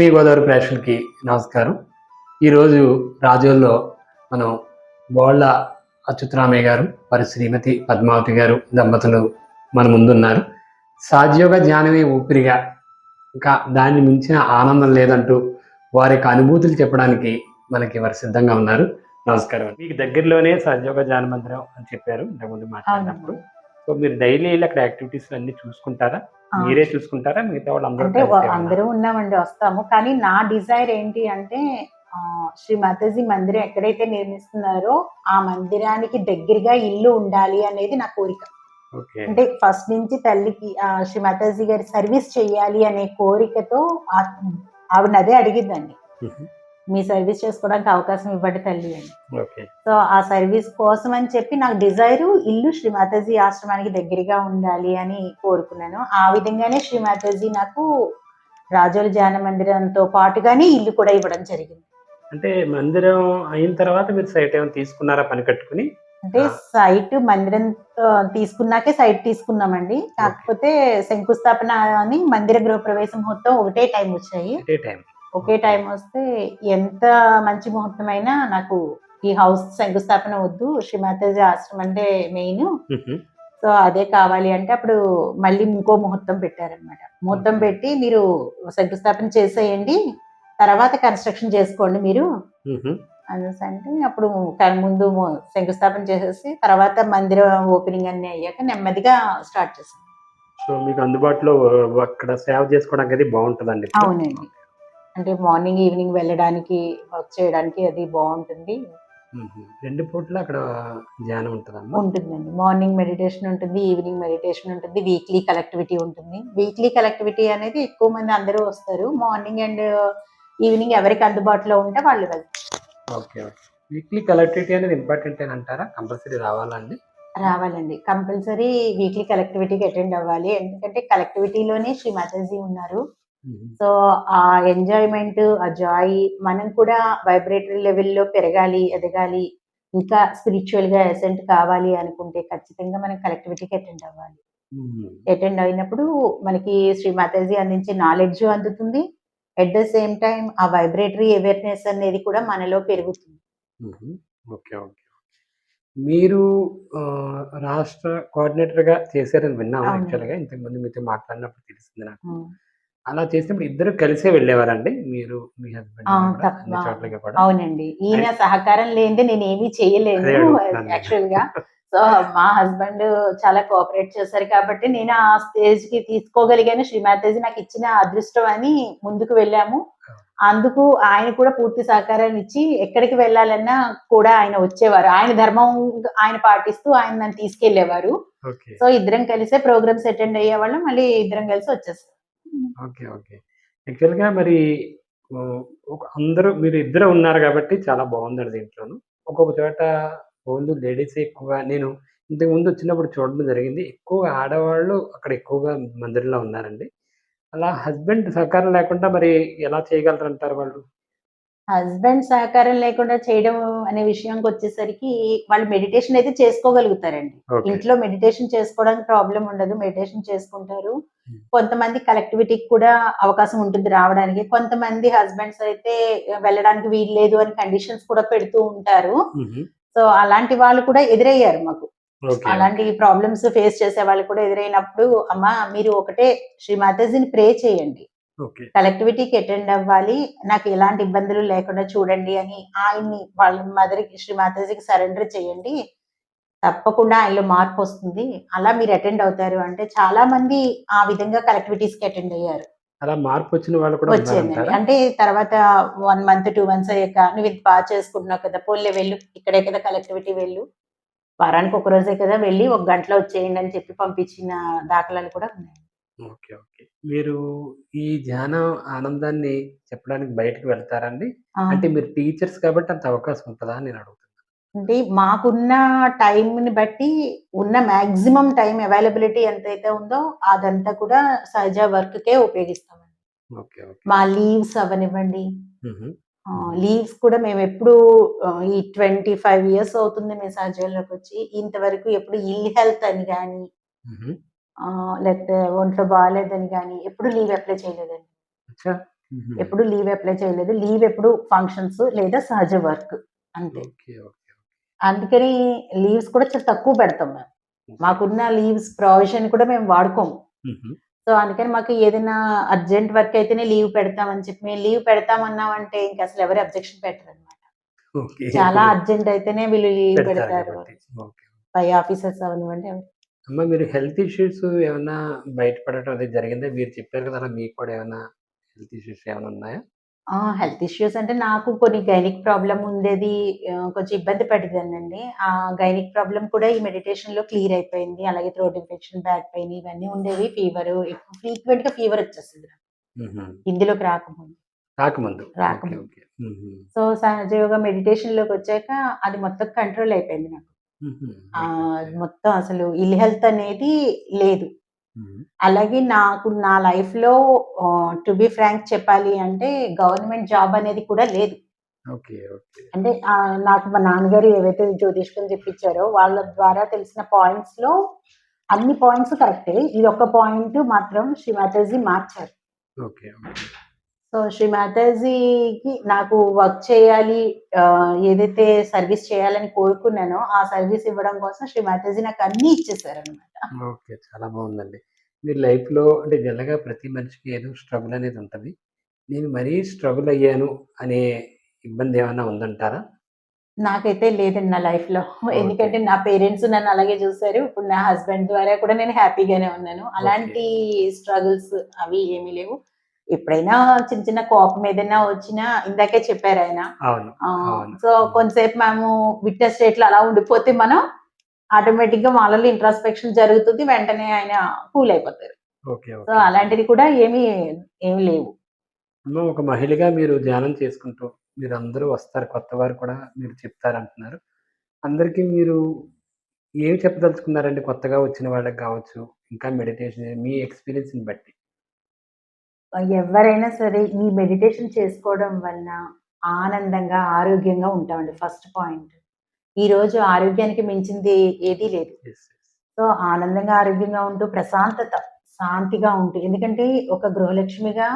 ఆత్మీయ గోదావరి ప్రేక్షకులకి నమస్కారం. ఈరోజు రాజోల్లో మనం బోళ్ళ అచ్యుతరామయ్య గారు వారి శ్రీమతి పద్మావతి గారు దంపతులు మన ముందున్నారు. సాధ్యోగ జ్ఞానమే ఊపిరిగా ఇంకా దాన్ని మించిన ఆనందం లేదంటూ వారి యొక్క అనుభూతులు చెప్పడానికి మనకి వారు సిద్ధంగా ఉన్నారు. నమస్కారం మీకు దగ్గరలోనే సాధ్యోగ జ్ఞాన మందిరం అని చెప్పారు. ఇంతకుముందు మాట్లాడినప్పుడు సో మీరు డైలీ అక్కడ యాక్టివిటీస్ అన్ని చూసుకుంటారా. మీరే చూసుకుంటారా? మిగతా వాళ్ళు అందరూ అంటే ఉన్నామండి వస్తాము. కానీ నా డిజైర్ ఏంటి అంటే శ్రీ మాతాజీ మందిరం ఎక్కడైతే నిర్మిస్తున్నారో ఆ మందిరానికి దగ్గరగా ఇల్లు ఉండాలి అనేది నా కోరిక. అంటే ఫస్ట్ నుంచి తల్లికి శ్రీ మాతాజీ గారి సర్వీస్ చేయాలి అనే కోరికతో ఆవిడ అదే అడిగిందండి. మీ సర్వీస్ చేసుకోవడానికి అవకాశం ఇవ్వండి తల్లి అని. సో ఆ సర్వీస్ కోసం అని చెప్పి నాకు డిజైరు ఇల్లు శ్రీ మాతాజీ ఆశ్రమానికి దగ్గరగా ఉండాలి అని కోరుకున్నాను. ఆ విధంగానే శ్రీ మాతాజీ నాకు రాజోల ధ్యాన మందిరంతో పాటుగానే ఇల్లు కూడా ఇవ్వడం జరిగింది. అంటే మందిరం అయిన తర్వాత మీరు సైట్ ఏమైనా తీసుకున్నారా పని కట్టుకుని? అంటే. సైట్ మందిరం తీసుకున్నాకే సైట్ తీసుకున్నామండి. కాకపోతే శంకుస్థాపన అని మందిర గృహప్రవేశం మొత్తం ఒకటే టైం వచ్చాయి. ఒకే టైం వస్తే ఎంత మంచి ముహూర్తమైనా నాకు ఈ హౌస్ శంకుస్థాపన వద్దు. శ్రీ మాతాజీ ఆశ్రమం అంటే మెయిన్ సో అదే కావాలి అంటే అప్పుడు మళ్ళీ ఇంకో ముహూర్తం పెట్టారనమాట ముహూర్తం పెట్టి మీరు శంకుస్థాపన చేసేయండి. తర్వాత కన్స్ట్రక్షన్ చేసుకోండి మీరు. అనేసి అంటే అప్పుడు ముందు శంకుస్థాపన చేసేసి తర్వాత మందిరం ఓపెనింగ్ అన్ని అయ్యాక నెమ్మదిగా స్టార్ట్ చేసాం సో మీకు అందుబాటులో అక్కడ సేవ చేసుకోవడానికి అది బాగుంటుందండి? అవునండి. అంటే మార్నింగ్ ఈవినింగ్ వెళ్ళడానికి వర్క్ చేయడానికి అది బాగుంటుంది. రెండు పూట్ల అక్కడ ధ్యానం ఉంటుందమ్మా? ఉంటుందండి. మార్నింగ్ మెడిటేషన్ ఉంటుంది ఈవినింగ్ మెడిటేషన్ ఉంటుంది వీక్లీ కలెక్టివిటీ ఉంటుంది. వీక్లీ కలెక్టివిటీ అనేది ఎక్కువ మంది అందరూ వస్తారు. మార్నింగ్ అండ్ ఈవినింగ్ ఎవరికి అందుబాటులో ఉంటే వాళ్ళు వెళ్తారు. Okay okay. వీక్లీ కలెక్టివిటీ అనేది ఇంపార్టెంట్ అని అంటారా? కంపల్సరీ రావాలండి. రావాలండి. కంపల్సరీ వీక్లీ కలెక్టివిటీకి అటెండ్ అవ్వాలి. ఎందుకంటే కలెక్టివిటీలోనే శ్రీ మాతాజీ ఉన్నారు. సో ఆ ఎంజాయ్మెంట్ ఆ జాయ్ మనం కూడా వైబ్రేటరీ లెవెల్లో పెరగాలి ఎదగాలి ఇంకా స్పిరిచువల్గా ఎసెంట్ కావాలి అనుకుంటే ఖచ్చితంగా మనం కలెక్టివిటీకి అటెండ్ అవ్వాలి. అటెండ్ అయినప్పుడు మనకి శ్రీ మాతాజీ అందించే నాలెడ్జ్ అందుతుంది ఎట్ ద సేమ్ టైం ఆ వైబ్రేటరీ అవేర్నెస్ అనేది కూడా మనలో పెరుగుతుంది. ఓకే ఓకే మీరు రాష్ట్ర కోఆర్డినేటర్గా చేశారని విన్నాము అవును. యాక్చువల్గా ఇంతకుముందు మీతో మాట్లాడినప్పుడు తెలిసింది నాకు. అలా చేసినప్పుడు ఇద్దరు కలిసే వెళ్ళేవారండి మీరు మీ హస్బెండ్ అవునండి. ఈయన సహకారం లేనిదే నేను ఏమీ అడుగుతున్నాను. యాక్చువల్గా. సో మా హస్బెండ్ చాలా కోఆపరేట్ చేశారు కాబట్టి నేను ఆ స్టేజ్కి తీసుకోగలిగాను. శ్రీమాతాజీ నాకు ఇచ్చిన అదృష్టం అని ముందుకు వెళ్ళాము. అందుకు ఆయన కూడా పూర్తి సహకారాన్ని ఇచ్చి ఎక్కడికి వెళ్ళాలన్నా కూడా ఆయన వచ్చేవారు. ఆయన ధర్మం ఆయన పాటిస్తూ ఆయన నన్ను తీసుకెళ్ళేవారు సో ఇద్దరం కలిసే ప్రోగ్రామ్స్ అటెండ్ అయ్యేవాళ్ళం. మళ్ళీ ఇద్దరం కలిసి వచ్చేస్తాం ఓకే ఓకే. యాక్చువల్గా మరి ఒక అందరూ మీరు ఇద్దరు ఉన్నారు కాబట్టి చాలా బాగుందండి దీంట్లోను. ఒక్కొక్క చోట ఓన్లీ లేడీస్ ఎక్కువగా నేను ఇంతకు ముందు వచ్చినప్పుడు చూడడం జరిగింది. ఎక్కువగా ఆడవాళ్ళు అక్కడ ఎక్కువగా మందిరంలో ఉన్నారండి. అలా హస్బెండ్ సహకారం లేకుండా మరి ఎలా చేయగలరు అంటారు వాళ్ళు? హస్బెండ్ సహకారం లేకుండా చేయడం అనే విషయంకి వచ్చేసరికి వాళ్ళు మెడిటేషన్ అయితే చేసుకోగలుగుతారండి. ఇంట్లో మెడిటేషన్ చేసుకోవడానికి ప్రాబ్లం ఉండదు. మెడిటేషన్ చేసుకుంటారు. Hmm. కొంతమంది కలెక్టివిటీకి కూడా అవకాశం ఉంటుంది రావడానికి. కొంతమంది హస్బెండ్స్ అయితే వెళ్ళడానికి వీలు లేదు అని కండిషన్స్ కూడా పెడుతూ ఉంటారు. సో అలాంటి వాళ్ళు కూడా ఎదురయ్యారు మాకు. అలాంటి ప్రాబ్లమ్స్ ఫేస్ చేసే వాళ్ళు కూడా ఎదురైనప్పుడు అమ్మా మీరు ఒకటే శ్రీ మాతాజీని ప్రే చేయండి. కలెక్టివిటీకి అటెండ్ అవ్వాలి. నాకు ఎలాంటి ఇబ్బందులు లేకుండా చూడండి అని ఆయన్ని వాళ్ళ మదర్కి శ్రీ మాతాజీకి సరెండర్ చేయండి. తప్పకుండా ఆయనలో మార్పు వస్తుంది. అలా మీరు అటెండ్ అవుతారు అంటే చాలా మంది ఆ విధంగా కలెక్టివిటీస్కి అటెండ్ అయ్యారు. అలా మార్పు వచ్చిన వాళ్ళు కూడా వచ్చేయండి. అంటే తర్వాత వన్ మంత్ టూ మంత్స్ అయ్యాక నువ్వు ఇది బాగా చేసుకుంటున్నావు కదా పోలే వెళ్ళు. ఇక్కడే కదా కలెక్టివిటీ వెళ్ళు. వారానికి ఒక రోజే కదా వెళ్ళి ఒక గంటలో వచ్చేయండి అని చెప్పి పంపించిన దాఖలాలు కూడా ఉన్నాయి. Okay okay. మీరు ఈ ధ్యాన ఆనందాన్ని చెప్పడానికి బయటకు వెళ్తారండి? ఆ, అంటే మీరు టీచర్స్ కాబట్టి అంత అవకాశం ఉంటుందా అని నేను అడుగుతున్నాను. అంటే మాకున్న టైంని బట్టి ఉన్న మాక్సిమం టైం అవైలబిలిటీ ఎంతైతే ఉందో అదంతా కూడా సహజ వర్క్ కే ఉపయోగిస్తామండి. Okay okay. మా లీవ్స్ అవనివ్వండి. లీవ్స్ కూడా మేము ఎప్పుడు ఈ ట్వంటీ ఫైవ్ ఇయర్స్ అవుతుంది మేము సహజంలోకి వచ్చి. ఇంతవరకు ఎప్పుడు ఇల్ హెల్త్ అని కానీ. లేకపోతే ఒంట్లో బాగాలేదని కానీ ఎప్పుడు లీవ్ అప్లై చేయలేదండి. అచ్చా. ఎప్పుడు లీవ్ అప్లై చేయలేదు. లీవ్ ఎప్పుడు ఫంక్షన్స్ లేదా సహజ వర్క్ అంతే. ఓకే ఓకే అందుకని లీవ్స్ కూడా చాలా తక్కువ పెడతాం మేము. మాకున్న లీవ్స్ ప్రావిజన్ కూడా మేము వాడుకోము. సో అందుకని మాకు ఏదైనా అర్జెంట్ వర్క్ అయితేనే లీవ్ పెడతామని చెప్పి మేము లీవ్ పెడతామన్నామంటే ఇంకా అసలు ఎవరు అబ్జెక్షన్ పెట్టరు అనమాట ఓకే. చాలా అర్జెంట్ అయితేనే వీళ్ళు లీవ్ పెడతారు పై ఆఫీసర్స్ అవనివ్వండి. అమ్మ మీరు హెల్త్ ఇష్యూస్ ఏమైనా బయటపడటం అది జరిగిందా? మీరు చెప్పారు కదా అలా మీకు కూడా ఏమైనా హెల్త్ ఇష్యూస్ ఏమైనా ఉన్నాయా? హెల్త్ ఇష్యూస్ అంటే నాకు కొన్ని గైనిక్ ప్రాబ్లం ఉండేది ఆ, కొంచెం ఇబ్బంది పడేదానండి ఆ గైనిక్ ప్రాబ్లం కూడా ఈ మెడిటేషన్లో క్లియర్ అయిపోయింది. అలాగే థ్రోట్ ఇన్ఫెక్షన్ బ్యాక్ పెయిన్ ఇవన్నీ ఉండేవి. ఫీవర్ ఫ్రీక్వెంట్గా ఫీవర్ వచ్చేస్తుంది నాకు. ఇందులోకి రాకముందు. రాకముందు. రాకముందు. ఓకే. సో సహజ యోగా మెడిటేషన్లోకి వచ్చాక అది మొత్తం కంట్రోల్ అయిపోయింది నాకు. ఆ, మొత్తం అసలు ఇల్ హెల్త్ అనేది లేదు. అలాగే నాకు నా లైఫ్లో టు బి ఫ్రాంక్ చెప్పాలి అంటే గవర్నమెంట్ జాబ్ అనేది కూడా లేదు. అంటే నాకు మా నాన్నగారు ఏవైతే జ్యోతిష్కం చెప్పించారో వాళ్ళ ద్వారా తెలిసిన పాయింట్స్లో అన్ని పాయింట్స్ కరెక్టే. ఇది ఒక పాయింట్ మాత్రం శ్రీ మాతాజీ మార్చారు. సో శ్రీ మాతాజీకి నాకు వర్క్ చేయాలి ఏదైతే సర్వీస్ చేయాలని కోరుకున్నానో ఆ సర్వీస్ ఇవ్వడం కోసం శ్రీ మాతాజీ నాకు అన్ని ఇచ్చేసారు అనమాట ఓకే చాలా బాగుందండి. మీరు లైఫ్లో అంటే జనరల్గా ప్రతి మనిషికి ఏదో స్ట్రగుల్ అనేది ఉంటుంది. నేను మరీ స్ట్రగుల్ అయ్యాను అనే ఇబ్బంది ఏమైనా ఉందంటారా? నాకైతే లేదండి నా లైఫ్లో. ఎందుకంటే నా పేరెంట్స్ నన్ను అలాగే చూసారు ఇప్పుడు నా హస్బెండ్ ద్వారా కూడా నేను హ్యాపీగానే ఉన్నాను. అలాంటి స్ట్రగుల్స్ అవి ఏమీ లేవు. ఎప్పుడైనా చిన్న చిన్న కోపం ఏదైనా వచ్చినా ఇందాకే చెప్పారు ఆయన. సో కొంతసేపు మేము విట్నెస్ స్టేట్లో అలా ఉండిపోతే మనం ఆటోమేటిక్గా వాళ్ళలో ఇంట్రాస్పెక్షన్ జరుగుతుంది వెంటనే ఆయన కూల్ అయిపోతారు. ఓకే సో అలాంటిది కూడా ఏమీ ఏమీ లేవు. ఒక మహిళగా మీరు ధ్యానం చేసుకుంటూ మీరు అందరూ వస్తారు కొత్త వారు కూడా మీరు చెప్తారంటున్నారు. అందరికీ మీరు ఏమి చెప్పదలుచుకున్నారండి? కొత్తగా వచ్చిన వాళ్ళకి కావచ్చు ఇంకా మెడిటేషన్ మీ ఎక్స్పీరియన్స్ని బట్టి. ఎవరైనా సరే ఈ మెడిటేషన్ చేసుకోవడం వలన ఆనందంగా ఆరోగ్యంగా ఉంటామండి. ఫస్ట్ పాయింట్ ఈ రోజు ఆరోగ్యానికి మించింది ఏదీ లేదు. సో ఆనందంగా ఆరోగ్యంగా ఉంటూ ప్రశాంతత శాంతిగా ఉంటూ. ఎందుకంటే ఒక గృహలక్ష్మిగా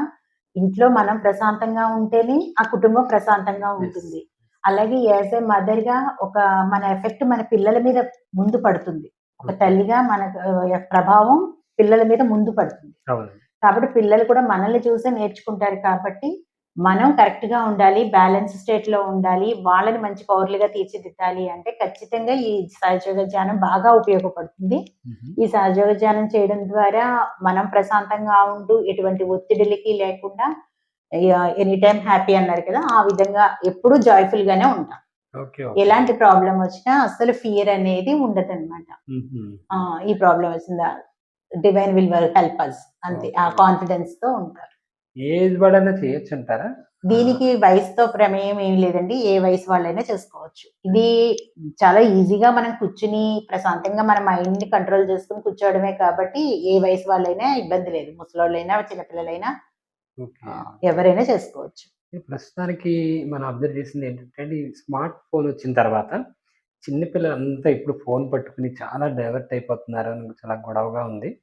ఇంట్లో మనం ప్రశాంతంగా ఉంటేనే ఆ కుటుంబం ప్రశాంతంగా ఉంటుంది. అలాగే యాజ్ ఏ మదర్గా ఒక మన ఎఫెక్ట్ మన పిల్లల మీద ముందు పడుతుంది. ఒక తల్లిగా మన ప్రభావం పిల్లల మీద ముందు పడుతుంది. కాబట్టి పిల్లలు కూడా మనల్ని చూసే నేర్చుకుంటారు కాబట్టి మనం కరెక్ట్గా ఉండాలి బ్యాలెన్స్ స్టేట్లో ఉండాలి వాళ్ళని మంచి పౌరులుగా తీర్చిదిద్దాలి అంటే ఖచ్చితంగా ఈ సహజోగ ధ్యానం బాగా ఉపయోగపడుతుంది. ఈ సహజోగ ధ్యానం చేయడం ద్వారా మనం ప్రశాంతంగా ఉంటూ ఎటువంటి ఒత్తిడిలకి లేకుండా ఎనీ టైం హ్యాపీ అన్నారు కదా ఆ విధంగా ఎప్పుడూ జాయ్ఫుల్ గానే ఉంటాం. ఎలాంటి ప్రాబ్లం వచ్చినా అసలు ఫియర్ అనేది ఉండదు అనమాట. ఈ ప్రాబ్లం వచ్చిందా డివైన్ విల్ హెల్ప్ అస్ అంతే. ఆ. కాన్ఫిడెన్స్తో ఉంటారు. ఏజ్ పడైనా చేయొచ్చు అంటారా దీనికి వయసుతో ప్రమేయం ఏం లేదండి. ఏ వయసు వాళ్ళైనా చేసుకోవచ్చు. ఇది చాలా ఈజీగా మనం కూర్చుని ప్రశాంతంగా మన మైండ్ని కంట్రోల్ చేసుకుని కూర్చోవడమే కాబట్టి ఏ వయసు వాళ్ళైనా ఇబ్బంది లేదు. ముసలోళ్ళైనా చిన్నపిల్లలైనా ఎవరైనా చేసుకోవచ్చు. ప్రస్తుతానికి మనం అబ్జర్వ్ చేసింది ఏంటంటే స్మార్ట్ ఫోన్ వచ్చిన తర్వాత చిన్నపిల్లలంతా ఇప్పుడు ఫోన్ పట్టుకుని చాలా డైవర్ట్ అయిపోతున్నారు అని చాలా గొడవగా ఉంది.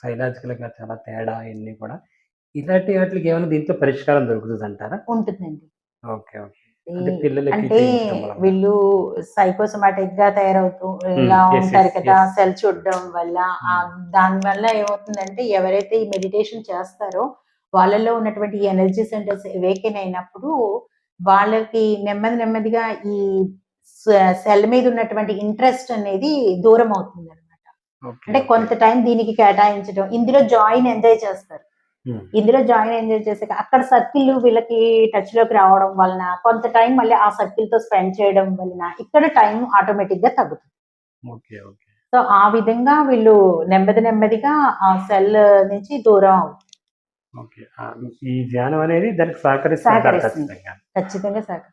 సైలాజికల్గా చాలా తేడా ఇవన్నీ కూడా. ఇలాంటి వాటికి ఏమైనా దీంట్లో పరిష్కారం దొరుకుతుంది అంటారా? ఉంటుందండి. Okay okay. అంటే. వీళ్ళు సైకోసమాటిక్గా తయారవుతూ ఇలా ఉంటారు కదా. సెల్ చూడడం వల్ల దాని వల్ల ఏమవుతుందంటే ఎవరైతే ఈ మెడిటేషన్ చేస్తారో వాళ్ళలో ఉన్నటువంటి ఎనర్జీ సెంటర్స్ వేకెన్ అయినప్పుడు వాళ్ళకి నెమ్మది నెమ్మదిగా ఈ సెల్ మీద ఉన్నటువంటి ఇంట్రెస్ట్ అనేది దూరం అవుతుంది అంటే. కొంత టైం దీనికి కేటాయించడం. ఇందులో జాయిన్ ఎంజాయ్ చేస్తారు. ఉమ్, ఇందులో జాయిన్ ఎంజాయ్ చేసాక అక్కడ సర్కిల్ వీళ్ళకి టచ్లోకి రావడం వలన కొంత టైం మళ్ళీ ఆ సర్కిల్తో స్పెండ్ చేయడం వలన ఇక్కడ టైం ఆటోమేటిక్గా తగ్గుతుంది. సో ఆ విధంగా వీళ్ళు నెమ్మది నెమ్మదిగా ఆ సెల్ నుంచి దూరం ఈ ధ్యానం అనేది దానికి సహకరిస్తుంది సహకరిస్తుంది. ఖచ్చితంగా. సార్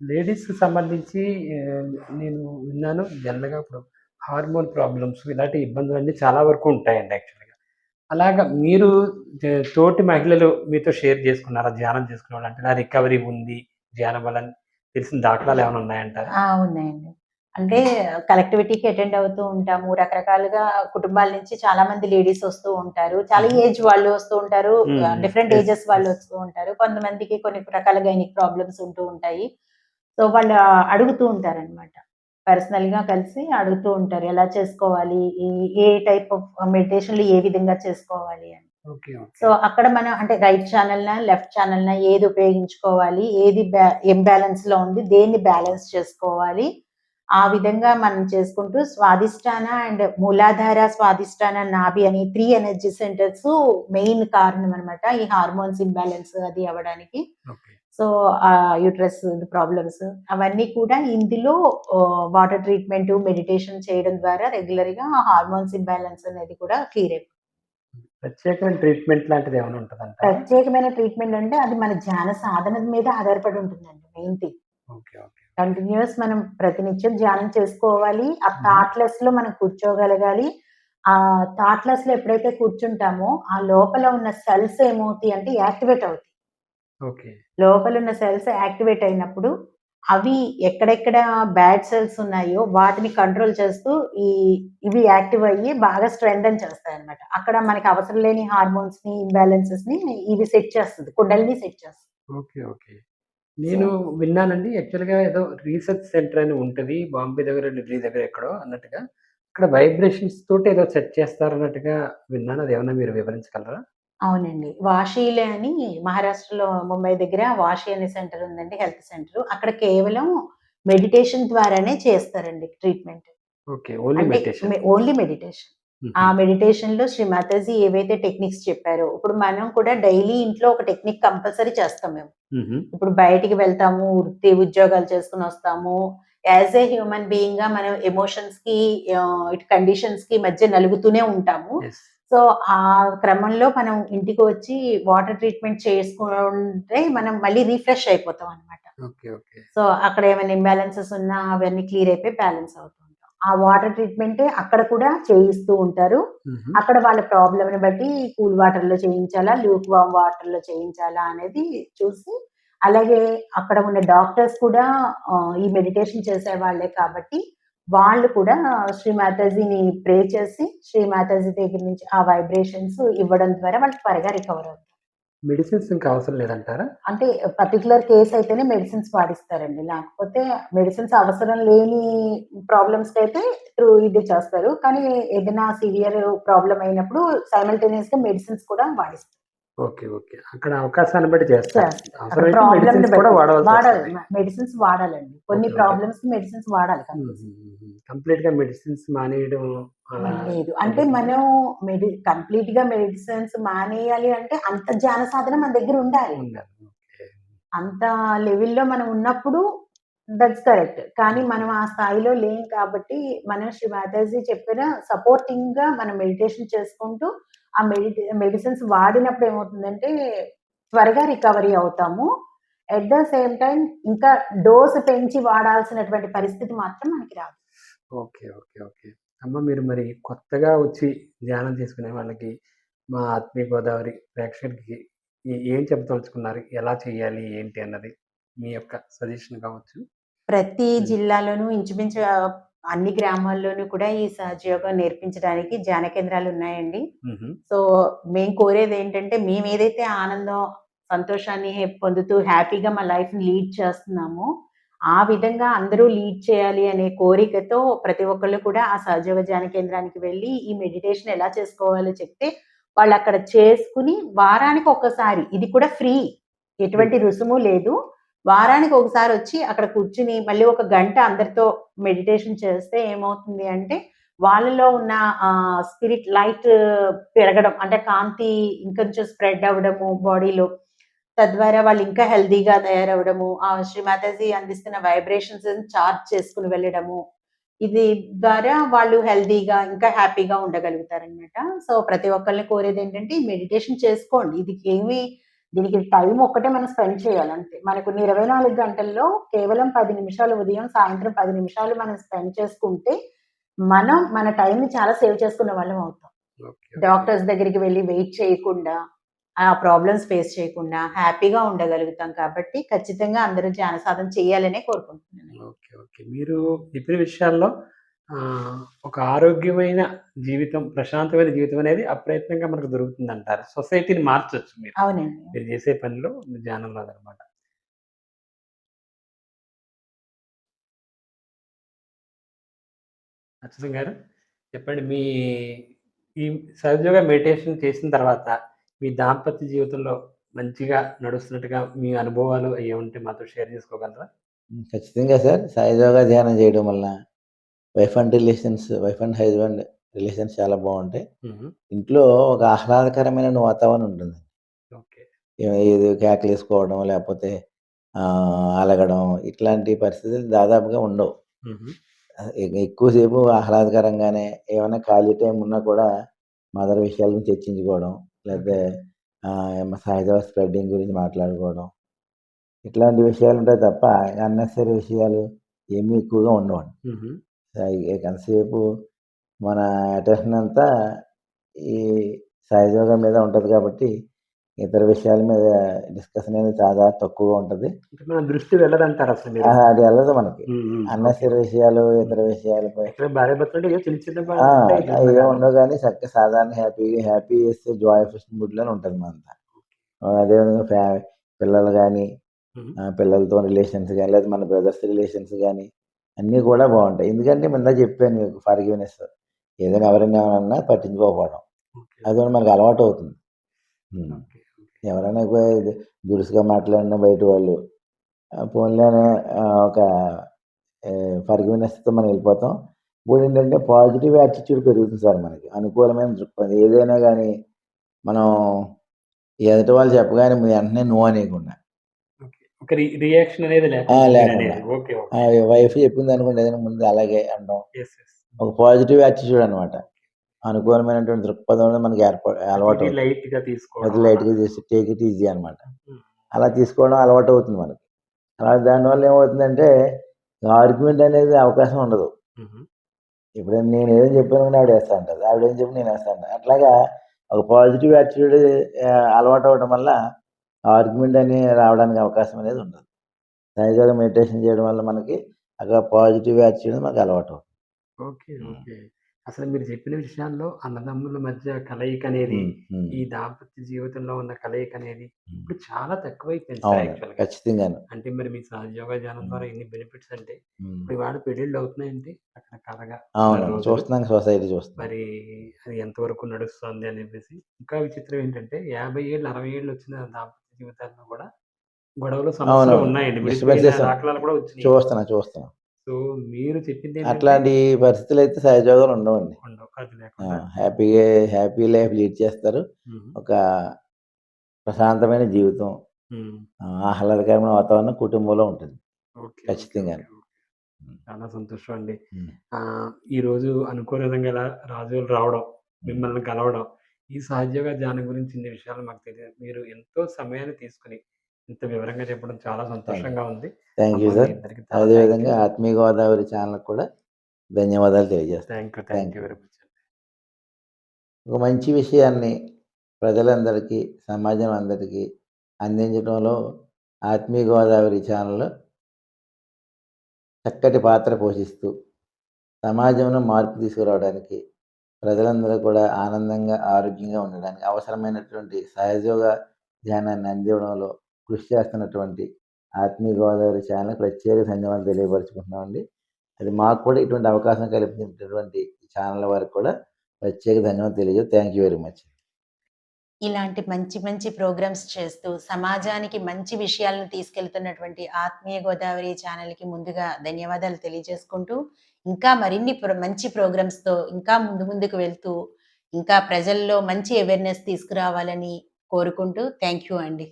లేడీస్కి సంబంధించి నేను విన్నాను జనరల్గా ఇప్పుడు హార్మోన్ ప్రాబ్లమ్స్ ఇలాంటి ఇబ్బందులన్నీ చాలా వరకు ఉంటాయండి యాక్చువల్గా అలాగా మీరు తోటి మహిళలు మీతో షేర్ చేసుకున్నారా? ధ్యానం చేసుకున్న వాళ్ళు అంటే నా రికవరీ ఉంది ధ్యానం వల్ల తెలిసిన దాఖలాలు ఏమైనా ఉన్నాయంటారా? ఉన్నాయండి. అంటే కలెక్టివిటీకి అటెండ్ అవుతూ ఉంటాము. రకరకాలుగా కుటుంబాల నుంచి చాలా మంది లేడీస్ వస్తూ ఉంటారు. చాలా. ఏజ్ వాళ్ళు వస్తూ ఉంటారు. డిఫరెంట్ ఏజెస్ వాళ్ళు. వస్తూ ఉంటారు. కొంతమందికి కొన్ని రకాల గైనిక్ ప్రాబ్లమ్స్ ఉంటూ ఉంటాయి. సో వాళ్ళు అడుగుతూ ఉంటారు అనమాట పర్సనల్గా కలిసి అడుగుతూ ఉంటారు ఎలా చేసుకోవాలి ఏ టైప్ ఆఫ్ మెడిటేషన్లు ఏ విధంగా చేసుకోవాలి అని. సో అక్కడ మనం అంటే రైట్ ఛానల్ నా లెఫ్ట్ ఛానల్ నా ఏది ఉపయోగించుకోవాలి ఏది ఇంబ్యాలెన్స్లో ఉంది దేన్ని బ్యాలెన్స్ చేసుకోవాలి ఆ విధంగా మనం చేసుకుంటూ స్వాదిష్టాన అండ్ మూలాధార స్వాదిష్టాన నాభి అని త్రీ ఎనర్జీ సెంటర్స్ మెయిన్ కారణం అన్నమాట ఈ హార్మోన్స్ ఇంబ్యాలెన్స్ అది అవ్వడానికి. సో యూట్రస్ ప్రాబ్లమ్స్ అవన్నీ కూడా ఇందులో వాటర్ ట్రీట్మెంట్ మెడిటేషన్ చేయడం ద్వారా రెగ్యులర్గా హార్మోన్స్ ఇంబ్యాలెన్స్ అనేది కూడా క్లియర్ అయిపోతుంది ప్రత్యేకమైన ట్రీట్మెంట్ లాంటిది ఏమైనా ఉంటుందంట ప్రత్యేకమైన ట్రీట్మెంట్ అంటే అది మన ధ్యాన సాధన మీద ఆధారపడి ఉంటుందండి మెయిన్ థింగ్ కంటిన్యూస్ మనం ప్రతినిత్యం ధ్యానం చేసుకోవాలి ఆ. థాట్లెస్లో మనం కూర్చోగలగాలి ఆ థాట్లెస్లో ఎప్పుడైతే కూర్చుంటామో ఆ లోపల ఉన్న సెల్స్ ఏమవుతాయి అంటే యాక్టివేట్ అవుతాయి. లోపల ఉన్న సెల్స్ యాక్టివేట్ అయినప్పుడు అవి ఎక్కడెక్కడ బ్యాడ్ సెల్స్ ఉన్నాయో వాటిని కంట్రోల్ చేస్తూ ఈ ఇవి యాక్టివ్ అయ్యి బాగా స్ట్రెంగ్ చేస్తాయి అనమాట అక్కడ మనకి అవసరం లేని హార్మోన్స్ని ఇంబ్యాలెన్సెస్ని ఇవి సెట్ చేస్తుంది కుండలిని సెట్ చేస్తుంది. Okay okay. నేను విన్నానండి యాక్చువల్గా ఏదో రీసెర్చ్ సెంటర్ అని ఉంటుంది బాంబే దగ్గర ఢిల్లీ దగ్గర ఎక్కడో అన్నట్టుగా. అక్కడ వైబ్రేషన్స్ తోటి ఏదో సెట్ చేస్తారు అన్నట్టుగా విన్నాను అది ఏమన్నా మీరు వివరించగలరా? అవునండి. వాషీలే అని మహారాష్ట్రలో ముంబై దగ్గర వాషి అనే సెంటర్ ఉందండి హెల్త్ సెంటర్. అక్కడ కేవలం మెడిటేషన్ ద్వారానే చేస్తారండి ట్రీట్మెంట్. ఓకే. ఓన్లీ అంటే మెడిటేషన్. Only meditation. ఆ మెడిటేషన్లో శ్రీ మాతాజీ ఏవైతే టెక్నిక్స్ చెప్పారో ఇప్పుడు మనం కూడా డైలీ ఇంట్లో ఒక టెక్నిక్ కంపల్సరీ చేస్తాం మేము. ఇప్పుడు బయటికి వెళ్తాము వృత్తి ఉద్యోగాలు చేసుకుని వస్తాము. యాజ్ ఏ హ్యూమన్ బీయింగ్గా మనం ఎమోషన్స్కి ఇటు కండిషన్స్కి మధ్య నలుగుతూనే ఉంటాము. సో ఆ క్రమంలో మనం ఇంటికి వచ్చి వాటర్ ట్రీట్మెంట్ చేసుకుంటే మనం మళ్ళీ రీఫ్రెష్ అయిపోతాం అనమాట ఓకే ఓకే. సో అక్కడ ఏమైనా ఇంబ్యాలెన్సెస్ ఉన్నా అవన్నీ క్లియర్ అయిపోయి బ్యాలెన్స్ అవుతూ ఉంటాం. ఆ వాటర్ ట్రీట్మెంట్ అక్కడ కూడా చేయిస్తూ ఉంటారు. అక్కడ వాళ్ళ ప్రాబ్లమ్ని బట్టి కూల్ వాటర్లో చేయించాలా లూక్ వామ్ వాటర్లో చేయించాలా అనేది చూసి అలాగే అక్కడ ఉన్న డాక్టర్స్ కూడా ఈ మెడిటేషన్ చేసే వాళ్ళే కాబట్టి వాళ్ళు కూడా శ్రీ మాతాజీని ప్రే చేసి శ్రీ మాతాజీ దగ్గర నుంచి ఆ వైబ్రేషన్స్ ఇవ్వడం ద్వారా వాళ్ళు త్వరగా రికవర్ అవుతారు. మెడిసిన్స్ ఇంకా అవసరం లేదంటారా? అంటే పర్టికులర్ కేస్ అయితేనే మెడిసిన్స్ వాడిస్తారండి. లేకపోతే మెడిసిన్స్ అవసరం లేని ప్రాబ్లమ్స్ అయితే త్రూ ఇది చేస్తారు. కానీ ఏదైనా సివియర్ ప్రాబ్లం అయినప్పుడు సైమల్టేనియస్గా మెడిసిన్స్ కూడా వాడిస్తారు. Okay okay. అక్కడ అవకాశాన్ని బట్టి చేస్తారు. మెడిసిన్స్ వాడాలండి. కొన్ని. ప్రాబ్లమ్స్ మెడిసిన్స్ వాడాలి. కంప్లీట్గా మెడిసిన్స్ మానేయడం లేదు. అంటే మనం మెడి కంప్లీట్గా మెడిసిన్స్ మానేయాలి అంటే అంత ధ్యాన సాధన మన దగ్గర ఉండాలి. అంత లెవెల్లో మనం ఉన్నప్పుడు దట్స్ కరెక్ట్ కానీ మనం ఆ స్థాయిలో లేం కాబట్టి మనం శ్రీ మాతాజీ చెప్పిన సపోర్టింగ్గా మనం మెడిటేషన్ చేసుకుంటూ ఆ మెడిటే మెడిసిన్స్ వాడినప్పుడు ఏమవుతుందంటే త్వరగా రికవరీ అవుతాము. ఎట్ ద సేమ్ టైం ఇంకా డోస్ పెంచి వాడాల్సినటువంటి పరిస్థితి మాత్రం మనకి రాదు. Okay okay okay. అమ్మ మీరు మరి కొత్తగా వచ్చి ధ్యానం చేసుకునే వాళ్ళకి మా ఆత్మీయ గోదావరి ప్రేక్షకులకి ఏ- చెప్పదలుచుకున్నారు? ఎలా చేయాలి? ఏంటి అన్నది మీ యొక్క సజెషన్ కావచ్చు? ప్రతి. జిల్లాలోనూ ఇంచుమించు అన్ని గ్రామాల్లోనూ కూడా ఈ సహజయోగం నేర్పించడానికి ధ్యాన కేంద్రాలు ఉన్నాయండి. సో మేము కోరేది ఏంటంటే మేము ఏదైతే ఆనందం సంతోషాన్ని పొందుతూ హ్యాపీగా మా లైఫ్ని లీడ్ చేస్తున్నామో ఆ విధంగా అందరూ లీడ్ చేయాలి అనే కోరికతో ప్రతి ఒక్కళ్ళు కూడా ఆ సహజయోగ ధ్యాన కేంద్రానికి వెళ్ళి ఈ మెడిటేషన్ ఎలా చేసుకోవాలో చెప్తే వాళ్ళు అక్కడ చేసుకుని వారానికి ఒకసారి ఇది కూడా ఫ్రీ ఎటువంటి రుసుము లేదు వారానికి ఒకసారి వచ్చి అక్కడ కూర్చుని మళ్ళీ ఒక గంట అందరితో మెడిటేషన్ చేస్తే ఏమవుతుంది అంటే వాళ్ళలో ఉన్న స్పిరిట్ లైట్ పెరగడం అంటే కాంతి ఇంకొంచెం స్ప్రెడ్ అవ్వడము బాడీలో తద్వారా వాళ్ళు ఇంకా హెల్దీగా తయారవడము ఆ శ్రీ మాతాజీ అందిస్తున్న వైబ్రేషన్స్ చార్జ్ చేసుకుని వెళ్ళడము. ఇది ద్వారా వాళ్ళు హెల్దీగా ఇంకా హ్యాపీగా ఉండగలుగుతారనమాట సో ప్రతి ఒక్కరిని కోరేది ఏంటంటే మెడిటేషన్ చేసుకోండి. ఇది ఏమి దీనికి టైం ఒక్కటే మనం స్పెండ్ చేయాలి అంతే. మనకు ఇరవై నాలుగు గంటల్లో కేవలం పది నిమిషాలు ఉదయం సాయంత్రం పది నిమిషాలు మనం స్పెండ్ చేసుకుంటే మనం మన టైం ని చాలా సేవ్ చేసుకున్న వాళ్ళం అవుతాం. డాక్టర్స్ దగ్గరికి వెళ్ళి వెయిట్ చేయకుండా ఆ ప్రాబ్లమ్స్ ఫేస్ చేయకుండా హ్యాపీగా ఉండగలుగుతాం కాబట్టి ఖచ్చితంగా అందరూ ధ్యాన సాధన చేయాలనే కోరుకుంటున్నాను. Okay okay. మీరు చెప్పిన విషయాల్లో ఒక ఆరోగ్యమైన జీవితం ప్రశాంతమైన జీవితం అనేది అప్రయత్నంగా మనకు దొరుకుతుంది అంటారు సొసైటీని మార్చొచ్చు మీరు అవునండి మీరు చేసే పనిలో మీ ధ్యానంలో అనమాట అచ్యుతం గారు చెప్పండి మీ ఈ సహజంగా మెడిటేషన్ చేసిన తర్వాత మీ దాంపత్య జీవితంలో మంచిగా నడుస్తున్నట్టుగా మీ అనుభవాలు అవి ఉంటే మాతో షేర్ చేసుకోగలరా. ఖచ్చితంగా సార్. సాయియోగా ధ్యానం చేయడం వల్ల wife and relations wife and husband relations చాలా బావుంటాయి. మ్మ్. ఇంట్లో ఒక ఆహ్లాదకరమైన వాతావరణం ఉంటుంది. ఏదో కేకలేసుకోవడం లేకపోతే ఆహ్, అలగడం ఇట్లాంటి పరిస్థితులు దాదాపుగా ఉండవు. ఎక్కువసేపు ఆహ్లాదకరంగానే ఏమన్నా ఖాళీ టైం ఉన్నా కూడా మదర్ విషయాల గురించి చర్చించుకోవడం. ఆహ్, సహజ స్ప్రెడ్డింగ్ గురించి మాట్లాడుకోవడం. ఇట్లాంటి విషయాలు ఉంటాయి తప్ప అన్నెసెసరీ విషయాలు ఏమీ ఎక్కువగా ఉండవండి. సాయి ఎంతసేపు మన అటెన్షన్ అంతా ఈ సాయియోగా మీద ఉంటది కాబట్టి, ఇతర విషయాల మీద డిస్కషన్ అనేది చాలా తక్కువగా ఉంటది. మన దృష్టి వెళ్ళదంటారు అసలు! అది ఎళ్ళదు మనకి. అన్నెసెసరీ విషయాలు, ఇతర విషయాలపై ఏదో ఉండగానే. ఉండవు గానీ చక్కగా సాధారణ హ్యాపీగా హ్యాపీయెస్ జాయ్‌ఫుల్ మూడ్‌లోనే ఉంటది మనంతా. అదేవిధంగా ఫ్యా పిల్లలు. ఆహ్, పిల్లలతో రిలేషన్స్ గానీ, లేదా మన బ్రదర్స్ రిలేషన్స్ గానీ అన్నీ కూడా బావుంటాయి. ఎందుకంటే ఇందాక చెప్పాను మీకు ఫర్‌గివ్‌నెస్. ఏదైనా ఎవరైనా ఏమైనా పట్టించుకోకపోవడం. అది కూడా మనకు అలవాటవుతుంది. హ్మ్. ఓకే. ఎవరైనా దురుసుగా మాట్లాడినా బయట వాళ్ళు ఆహ్, ఒక ఫర్‌గివ్‌నెస్‌తో మనం వెళ్ళిపోతాం. ఇంకోటేంటంటే పాజిటివ్ యాటిట్యూడ్ పెరుగుతుంది సార్ మనకి. అనుకూలమైన దృక్పథం ఏదైనా గానీ మనం ఎదుటి వాళ్ళు చెప్పగానే వెంటనే నో అనేయకుండా. రియాక్షన్ అనేది! లేకుండా. వైఫ్ చెప్పిందనుకోండి ఏదైనా ముందు అలాగే. యెస్. ఒక పాజిటివ్ యాటిట్యూడ్ అనమాట. అనుకూలమైనటువంటి దృక్పథం అనేది మనకి ఏర్ప ప్రతిదీ అలవాటవుతుంది. లైట్‌గా తీసుకోవడం అది అలా. లైట్‌గా తీసి టేక్ ఇట్ ఈజీ అనమాట. అలా తీసుకోవడం అలవాటవుతుంది మనకి. అలా దానివల్ల ఏమవుతుందంటే ఆర్గ్యుమెంట్ అనేది అవకాశం ఉండదు. మ్మ్. ఇప్పుడు నేను ఏదో చెప్పాననుకోండి ఆవిడ ఏస్తా అంటది. ఆవిడ ఏం చెప్పి నేను ఏస్తా అంటా. అట్లాగా ఒక పాజిటివ్ యాటిట్యూడ్ ఆహ్, అలవాటవ్వడం వల్ల ఆర్గ్యుమెంట్ అని రావడానికి అవకాశం అనేది ఉండదు. సహజంగా మెడిటేషన్ చేయడం వల్ల మనకి అక్కడ పాజిటివ్ యాటిట్యూడ్ మనకు అలవాటవుతుంది. ఓకే. ఓకే. అసలు మీరు చెప్పిన విషయాల్లో అన్నదమ్ముల మధ్య కలయిక అనేది. ఈ దాంపత్య జీవితంలో ఉన్న కలయిక అనేది. ఇప్పుడు చాలా తక్కువైపోయింది. ఖచ్చితంగాను. అంటే మరి మీ సహజయోగ ధ్యానం హ్మ్. ద్వారా ఎన్ని బెనిఫిట్స్ అంటే. ఇప్పుడు ఇవాళ పెళ్ళిళ్ళు అవుతున్నాయంటే రకరకాలుగా అవునండి. రోజులు. చూస్తున్నాం సొసైటీ చూస్తున్నాం. మరి అది ఎంతవరకు నడుస్తుంది అని చెప్పేసి. ఇంకా విచిత్రం ఏంటంటే 50 ఏళ్ళు, 60 ఏళ్ళు వచ్చిన దాంపత్య జీవితాల్లో కూడా గొడవలు, సమస్యలు. ఉన్నాయండి. దాఖలాలు కూడా వచ్చినాయి. చూస్తున్నాం. చూస్తున్నాం. సో మీరు చెప్పింది అట్లాంటి పరిస్థితులైతే సహజయోగాలు ఉండవండి. ఉండవు. అది ఆ! లేకుండా హ్యాపీగా హ్యాపీ లైఫ్ లీడ్ చేస్తారు. ఒక ప్రశాంతమైన జీవితం, ఆహ్లాదకరమైన వాతావరణం కుటుంబంలో ఉంటుంది. ఓకే. చాలా సంతోషం అండి. ఈరోజు అనుకోని విధంగా ఇలా రాజులు రావడం, మిమ్మల్ని కలవడం, ఈ సహజయోగ ధ్యానం గురించి ఇన్ని విషయాలు మాకు తెలియదు. మీరు ఎంతో సమయాన్ని తీసుకొని ఇంత వివరంగా చెప్పడం చాలా. సంతోషంగా ఉంది. Thank you sir. అదేవిధంగా. ఆత్మీయ గోదావరి ఛానల్‌కి కూడా ధన్యవాదాలు తెలియజేస్తున్నాను. Thank you. Thank you. Very much. ఒక మంచి విషయాన్ని ప్రజలందరికీ, సమాజం అందరికీ అందించడంలో ఆత్మీయ గోదావరి ఛానల్ చక్కటి పాత్ర పోషిస్తూ సమాజంలో మార్పు తీసుకురావడానికి, ప్రజలందరూ కూడా ఆనందంగా, ఆరోగ్యంగా ఉండడానికి అవసరమైనటువంటి సహజయోగ ధ్యానాన్ని అందివ్వడంలో కృషి చేస్తున్నటువంటి ఆత్మీయ గోదావరి ఛానల్‌కి ప్రత్యేక ధన్యవాదాలు తెలియపరుచుకుంటున్నామండి. అది మాకు కూడా ఇటువంటి అవకాశం కల్పించినటువంటి ఛానల్ వారికి కూడా ప్రత్యేక ధన్యవాదాలు తెలియజే థ్యాంక్ యూ వెరీ మచ్. ఇలాంటి మంచి మంచి ప్రోగ్రామ్స్ చేస్తూ సమాజానికి మంచి విషయాలను తీసుకెళ్తున్నటువంటి ఆత్మీయ గోదావరి ఛానల్‌కి ముందుగా ధన్యవాదాలు తెలియజేసుకుంటూ, ఇంకా మరిన్ని ప్ర మంచి ప్రోగ్రామ్స్‌తో ఇంకా ముందు ముందుకు వెళ్తూ, ఇంకా ప్రజల్లో మంచి అవేర్‌నెస్ తీసుకురావాలని కోరుకుంటూ థ్యాంక్ యూ అండి.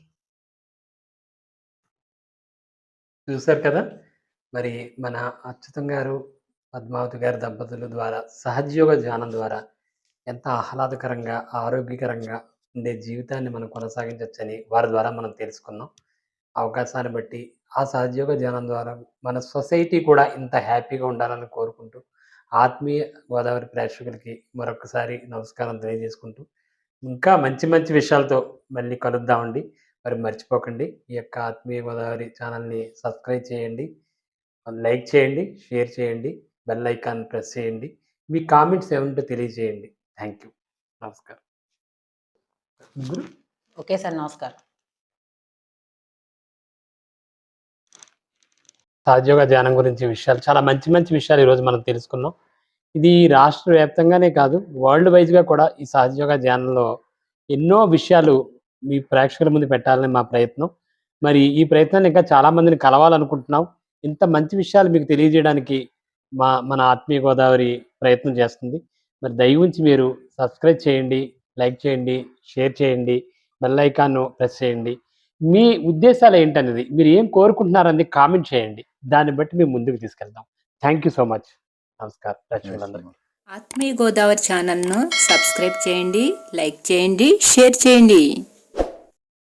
చూశారు కదా! మరి మన అచ్యుతం గారు, పద్మావతి గారి దంపతుల ద్వారా సహజయోగ ధ్యానం ద్వారా ఎంత ఆహ్లాదకరంగా, ఆరోగ్యకరంగా ఉండే జీవితాన్ని మనం కొనసాగించవచ్చని వారి ద్వారా మనం తెలుసుకున్నాం. అవకాశాన్ని బట్టి ఆ సహజయోగ ధ్యానం ద్వారా మన సొసైటీ కూడా ఇంత హ్యాపీగా ఉండాలని కోరుకుంటూ, ఆత్మీయ గోదావరి ప్రేక్షకులకి మరొకసారి నమస్కారం తెలియజేసుకుంటూ, ఇంకా మంచి మంచి విషయాలతో మళ్ళీ కలుద్దామండి. మరి మర్చిపోకండి. ఈ యొక్క ఆత్మీయ గోదావరి ఛానల్ని సబ్స్క్రైబ్ చేయండి. లైక్ చేయండి షేర్ చేయండి బెల్ ఐకాన్ ప్రెస్ చేయండి. మీ కామెంట్స్ ఏమంటో తెలియజేయండి. Thank you. నమస్కారం. గురు. ఓకే సార్ నమస్కారం. సహజయోగ ధ్యానం గురించి విషయాలు చాలా మంచి మంచి విషయాలు ఈరోజు మనం తెలుసుకున్నాం. ఇది రాష్ట్ర వ్యాప్తంగానే కాదు వరల్డ్ వైజ్గా కూడా ఈ సహజయోగ ధ్యానంలో ఎన్నో విషయాలు మీ ప్రేక్షకుల ముందు పెట్టాలని మా ప్రయత్నం. మరి ఈ ప్రయత్నాన్ని ఇంకా చాలామందిని కలవాలనుకుంటున్నాం. ఇంత మంచి విషయాలు మీకు తెలియజేయడానికి మా మన ఆత్మీయ గోదావరి ప్రయత్నం చేస్తుంది. మరి దయ ఉంచి మీరు సబ్స్క్రైబ్ చేయండి లైక్ చేయండి షేర్ చేయండి బెల్ ఐకాన్ను ప్రెస్ చేయండి. మీ ఉద్దేశాలు ఏంటనేది మీరు ఏం కోరుకుంటున్నారని కామెంట్ చేయండి. దాన్ని బట్టి మేము ముందుకు తీసుకెళ్తాం థ్యాంక్ యూ సో మచ్ నమస్కారం. రచనలందరికీ ఆత్మీయ గోదావరి ఛానల్ను సబ్స్క్రైబ్ చేయండి లైక్ చేయండి షేర్ చేయండి.